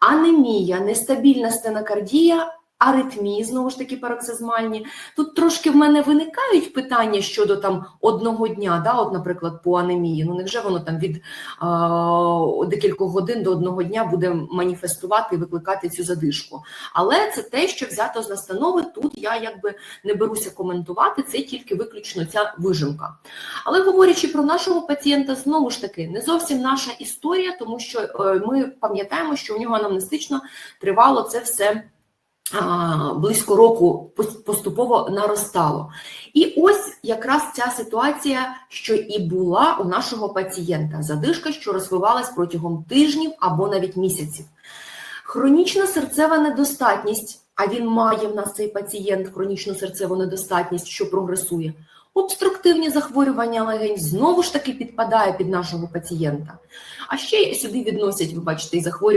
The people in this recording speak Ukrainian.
анемія, нестабільна стенокардія, аритмії, знову ж таки пароксизмальні. Тут трошки в мене виникають питання щодо там одного дня, да, от, наприклад, по анемії. Ну невже воно там від а, декількох годин до одного дня буде маніфестувати і викликати цю задишку? Але це те, що взято з настанови. Тут я якби не беруся коментувати, це тільки виключно ця вижимка. Але говорячи про нашого пацієнта, знову ж таки, не зовсім наша історія, тому що е, ми пам'ятаємо, що у нього анамнестично тривало це все близько року поступово наростало. І ось якраз ця ситуація, що і була у нашого пацієнта: задишка, що розвивалась протягом тижнів або навіть місяців. Хронічна серцева недостатність, а він має в нас цей пацієнт хронічну серцеву недостатність, що прогресує. Обструктивні захворювання легень знову ж таки підпадає під нашого пацієнта. А ще сюди відносять, ви бачите, і захворювання.